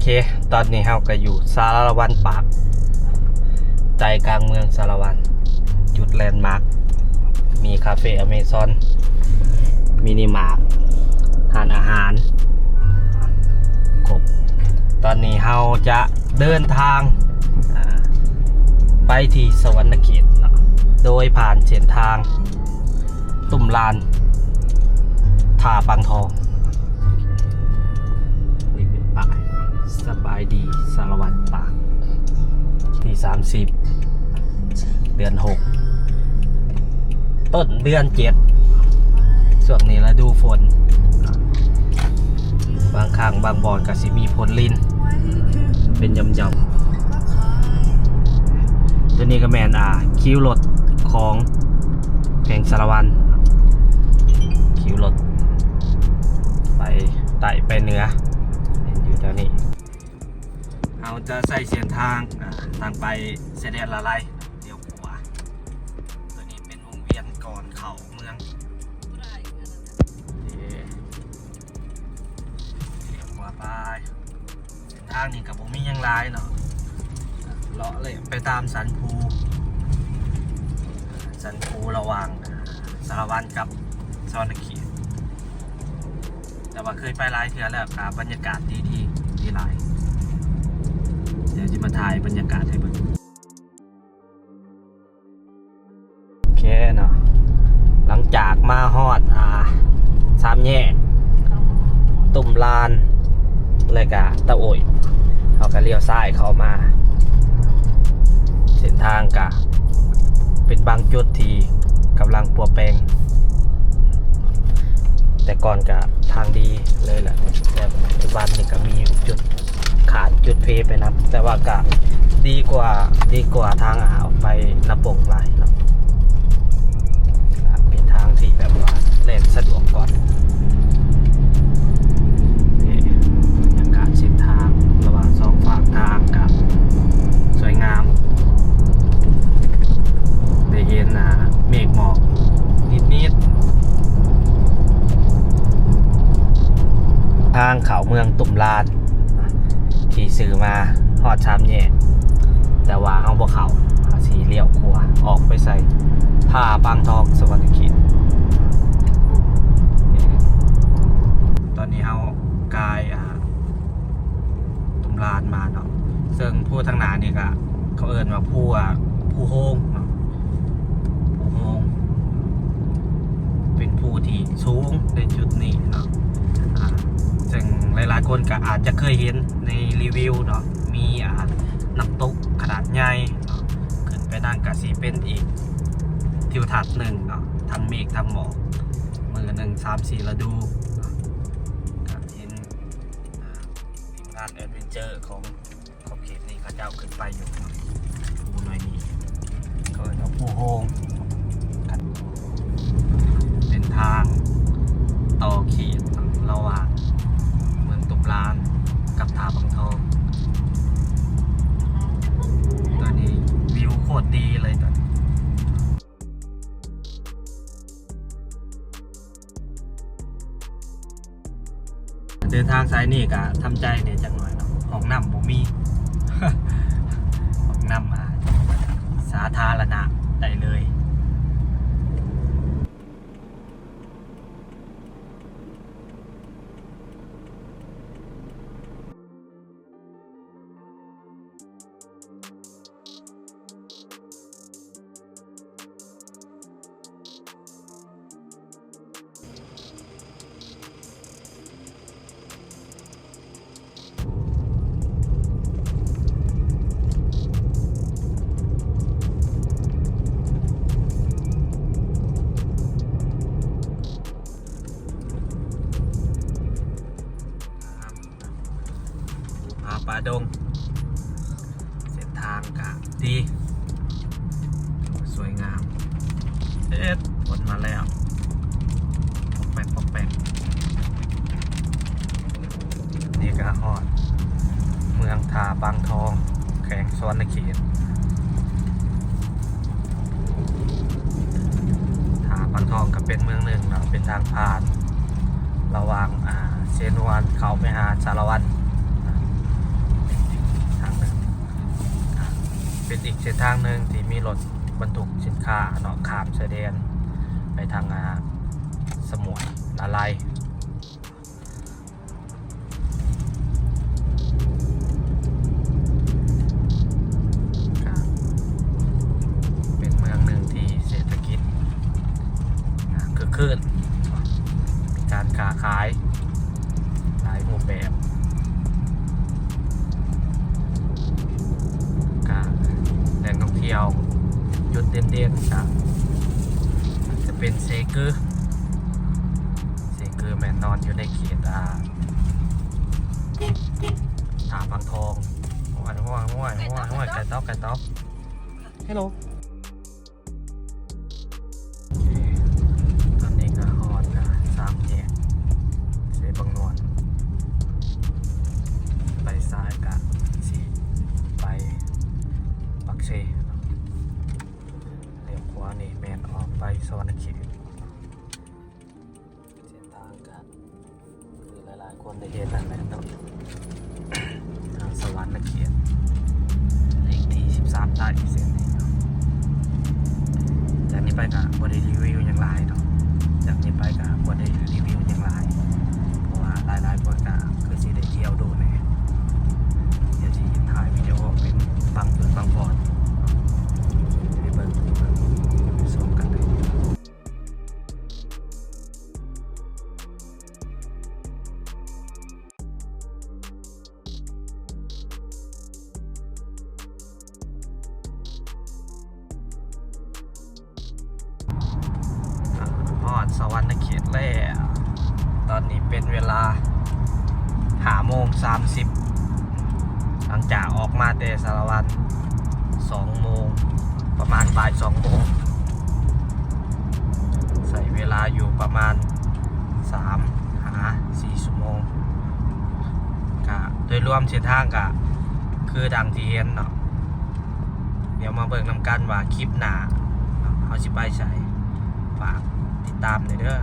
เค ตอนนี้เฮาก็อยู่สารวันปาก ใจกลางเมืองสารวัน จุดแลนด์มาร์ค มีคาเฟ่อเมซอน มินิมาร์คหานอาหารครบตอนนี้เฮาจะเดินทาง ไปที่สวรรณเขตโดยผ่านเส้นทาง ตุ่มลานท่าบางทอง 30 เดือน 6 ต้นเดือน 7 ส่วนนี้แล้วดูฝน บางครั้งบางบอนก็สิมีฝนลิน เป็นยำยำตัวนี้ก็แมนอ่า คิวรถของแข่งสารวัน คิวรถ ไปไต่ไปเนื้อเห็นอยู่แถวนี้ เราจะใส่เส้นทางทางไปเสด็จละไลเดี๋ยวขวาตัวนี้เป็นวงเวียนก่อนเขาเมืองเดี๋ยวขวาไปเส้นทางนี่กับผมมียังหลายเนาะเลาะเลยไปตามสันภูสันภูระหว่างสารวันกับสวรรณเขตแต่ว่าเคยไปหลายเทือแล้วครับบรรยากาศดีดีดีหลาย ดี๋ยวจะมาถ่ายบรรยากาศให้เบิ่งโอเคเนาะหลังจากมาฮอดอ่าสามแยกตุ่มลานเลยกะตะโอยเขาก็เลี้ยวซ้ายเข้ามา เส้นทางกะ เป็นบางจุดที่กำลังปัวแปลง แต่ก่อนก็ทางดีเลยแหละแต่ปัจจุบันนี่ก็มีจุด ขาดจุดเพไปนะแต่ว่าก็ดีกว่าดีกว่าทางอ่าวไปนาปงหลายเนาะอ่าเป็นทางที่แบบว่าเล่นสะดวกก่อนนี่บรรยากาศเส้นทางระหว่างสองฝั่งทางกับสวยงามได้เห็นอ่าเมฆหมอกนิดๆทางเขาเมืองตุ่มลาน ขี่สื่อมาหอดชามแย่แต่ว่าเอาบ่เขาสีเลี้ยวขัวออกไปใส่ผ้าบางทองสวรรค์เขตตอนนี้เอากายอ่าตุ่มลานมาเนาะซึ่งผู้ทางหนานี่ก็เขาเอิ้นว่าผู้อะผู้โฮงเนาะผู้โฮงเป็นผู้ที่สูงในจุดนี้เนาะอ่าซึ่งหลายๆคนก็อาจจะเคยเห็นใน รีวิวเนาะมีอ่าน้ำตกขนาดใหญ่เนาะขึ้นไปนั่งกะสีเป็นอีกทิวทัศน์หนึ่งเนาะทั้งเมฆทั้งหมอกมือหนึ่งสามสี่ฤดูเนาะก็เห็นทีมงานแอดเวนเจอร์ของขอบเขตนี้เขาเจ้าขึ้นไปอยู่เนาะภูหน่อยนี้ก็เรียกว่าภูโฮง ตรดีเลยตอนเดินทางสายนี่กะทำใจเนี่ยจังหน่อยเนาะของน้ำบ่มีของน้ำอาสาธารณะได้เลย ดง เส้นทางกะดี สวยงาม เอ็ดฝนมาแล้วปอกแปกปอกแปกนี่ก็ฮอด เมืองทาบางทอง แข่งสวรรณเขตทาบางทองก็เป็นเมืองหนึ่งเนาะเป็นทางผ่าน ระหว่างเซนวนเขาไปหาสารวัน อีกเส้นทางหนึ่งที่มีรถบรรทุกสินค้าเนาะขามชายแดนไปทางสมุยนาไล จุดเด่นๆก็จะเป็นเซเกอร์เซเกอร์แมนนอนอยู่ในเขตอ่าถาบางทองห้วยห้วยห้วยห้วยห้วยไก่ต๊อกไก่ต๊อกฮัลโหล คือหลายคนได้เห็นนั่นแหละเนาะทางสวรรค์เขตเลขที่13ใต้เส้นนี้เนาะจากนี้ไปกับบได้รีวิวอย่างไรเนาะจากนี้ไปกับ อดสวรรค์เขตแล้วตอนนี้เป็นเวลาหาโมงสามสิบหลังจากออกมาแต่สารวันสองโมงประมาณบ่ายสองโมงใส่เวลาอยู่ประมาณสามหาสี่ชั่วโมงกะโดยรวมเส้นทางกะคือดังที่เห็นเนาะเดี๋ยวมาเบิ่งนำกันว่าคลิปหนาเนาะเขาสิไปใส่ ฝากติดตามหน่อยเด้อ